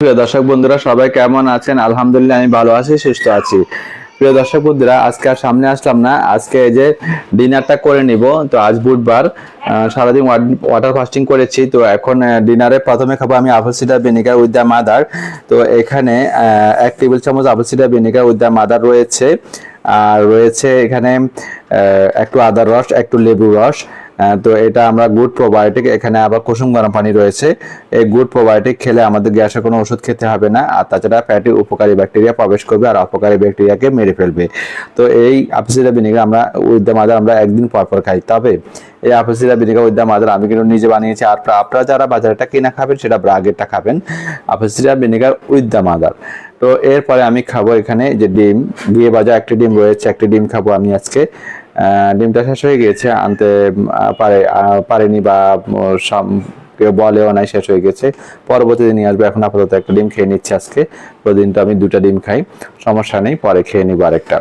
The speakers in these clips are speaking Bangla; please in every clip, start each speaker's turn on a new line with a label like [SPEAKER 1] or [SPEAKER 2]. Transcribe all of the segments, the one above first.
[SPEAKER 1] প্রিয় দর্শক বন্ধুরা, সবাই কেমন আছেন? আলহামদুলিল্লাহ, আমি ভালো আছি, সুস্থ আছি। প্রিয় দর্শক বন্ধুরা, আজকে আর সামনে আসলাম না। আজকে এই যে ডিনারটা করে নিব, তো আজ বুধবার সারাদিন ওয়াটার ফাস্টিং করেছি, তো এখন ডিনারে প্রথমে খাব আমি apple cider vinegar with the mother. তো এখানে এক টেবিল চামচ apple cider vinegar with the mother রয়েছে। আর রয়েছে এখানে একটু আদার রস, একটু লেবু রস। তো এটা আমরা গুড প্রোবায়োটিক এখানে আবার কুসুম গরম পানি রয়েছে। এই গুড প্রোবায়োটিক খেলে আমাদের গ্যাসের কোনো ওষুধ খেতে হবে না, আর তাছাড়া ফ্যাটি উপকারী ব্যাকটেরিয়া প্রবেশ করবে আর অপকারী ব্যাকটেরিয়াকে মেরে ফেলবে। তো এই আপেসিডা ভিনেগার আমরা উইথ দ্য মাদার আমরা একদিন পর পর খাই। তবে এই apple cider vinegar with the mother আমি কিন্তু নিজে বানিয়েছি, আর আপনারা যারা বাজারেটা কিনা খাবেন সেটা ব্রাগেরটা খাবেন। Apple cider vinegar with the mother তো এরপরে আমি খাব এখানে যে ডিম দিয়ে বাজার একটি ডিম রয়েছে, একটি ডিম খাব আমি আজকে। ডিমটা শেষ হয়ে গিয়েছে, আনতে পারে পারেনি বা কেউ বলেও নাই শেষ হয়ে গেছে। পরবর্তীতে নিয়ে আসবে। এখন আপাতত একটা ডিম খেয়ে নিচ্ছি আজকে। প্রতিদিন তো আমি দুটা ডিম খাই, সমস্যা নেই, পরে খেয়ে নিবো আরেকটা।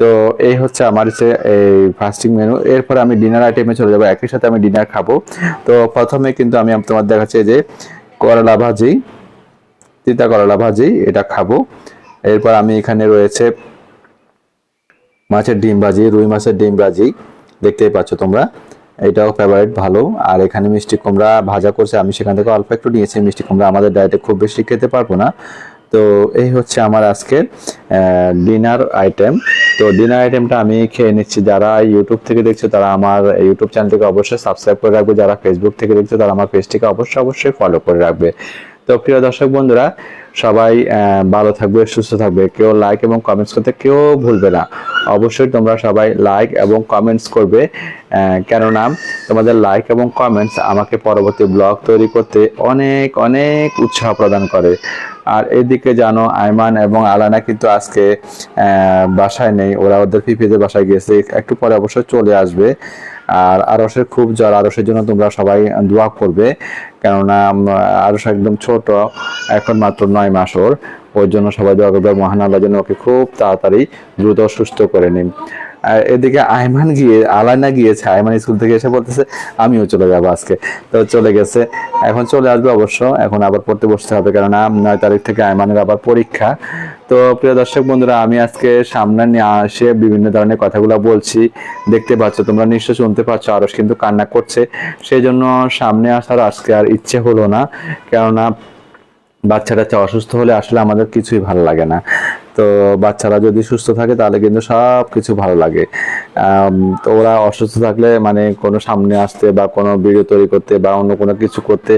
[SPEAKER 1] তো এই হচ্ছে আমার হচ্ছে এই ফাস্টিং মেনু এরপর আমি ডিনার আইটেমে চলে যাব। একই সাথে আমি ডিনার খাব। তো প্রথমে কিন্তু আমি তোমার দেখাচ্ছি যে করলা ভাজি, তিতা করলা ভাজি, এটা খাব। এরপর আমি এখানে রয়েছে মাছের ডিম ভাজি, রুই মাছের ডিম ভাজি, দেখতেই পাচ্ছ তোমরা। এটাও ফেভারিট ভালো। আর এখানে মিষ্টি কুমড়া ভাজা করছে, আমি সেখান থেকে অল্প একটু নিয়েছি। মিষ্টি কুমড়া আমাদের ডায়েটে খুব বেশি খেতে পারব না। তো এই হচ্ছে আমার আজকের ডিনার আইটেম তো ডিনার আইটেমটা আমি খেয়ে নিচ্ছি। যারা ইউটিউব থেকে দেখছ, তারা আমার ইউটিউব চ্যানেলটিকে অবশ্যই সাবস্ক্রাইব করে রাখবে। যারা ফেসবুক থেকে দেখছ, তারা আমার পেজটিকে অবশ্যই অবশ্যই ফলো করে রাখবে। তো প্রিয় দর্শক বন্ধুরা, সবাই ভালো থাকবে, সুস্থ থাকবে। কেউ লাইক এবং কমেন্টস করতে কেউ ভুলবে না। অবশ্যই তোমরা সবাই লাইক এবং কমেন্টস করবে। কেননা তোমাদের লাইক এবং কমেন্টস আমাকে পরবর্তী ব্লগ তৈরি করতে অনেক অনেক উৎসাহ প্রদান করে। আর এদিকে জানো আইমান এবং আলানা কিন্তু আজকে বাসায় নেই। ওরা ওদের ফিফিদের বাসায় গিয়েছে। একটু পরে অবশ্যই চলে আসবে। আর আরসের খুব জ্বর। আরসের জন্য তোমরা সবাই দোয়া করবে। কেননা আরস একদম ছোট। এখন মাত্র নয় মাস ওর। ওর জন্য সবাই দোয়া করবে, মহান আল্লাহ যেন ওকে খুব তাড়াতাড়ি দ্রুত সুস্থ করে নিন। আর এদিকে আইমান গিয়ে, আলানা গিয়েছে আইমান স্কুল থেকে এসে বলতেছে, আমিও চলে যাব আজকে। তো চলে গেছে। এখন চলে আসবে অবশ্য, এখন আবার পড়তে বসতে হবে, কেননা নয় তারিখ থেকে আইমানের আবার পরীক্ষা। তো প্রিয় দর্শক বন্ধুরা, আমি আজকে সামনে নিয়ে আসে বিভিন্ন ধরনের কথাগুলো বলছি। দেখতে পাচ্ছ, তোমরা নিশ্চয় শুনতে পাচ্ছ আরস কিন্তু কান্না করছে। সেই জন্য সামনে আসার আজকে আর ইচ্ছে হলো না, কেননা বাচ্চা টাচ্চা অসুস্থ হলে আসলে আমাদের কিছুই ভালো লাগে না। তো বাচ্চারা যদি সুস্থ থাকে তাহলে কিন্তু সব কিছু ভালো লাগে। তো ওরা অসুস্থ থাকলে মানে কোনো সামনে আসতে বা কোনো ভিডিও তৈরি করতে বা অন্য কোনো কিছু করতে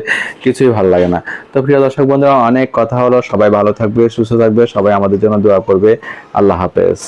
[SPEAKER 1] কিছুই ভালো লাগে না। তো প্রিয় দর্শক বন্ধুরা, অনেক কথা হলো। সবাই ভালো থাকবে, সুস্থ থাকবে। সবাই আমাদের জন্য দোয়া করবে। আল্লাহ হাফেজ।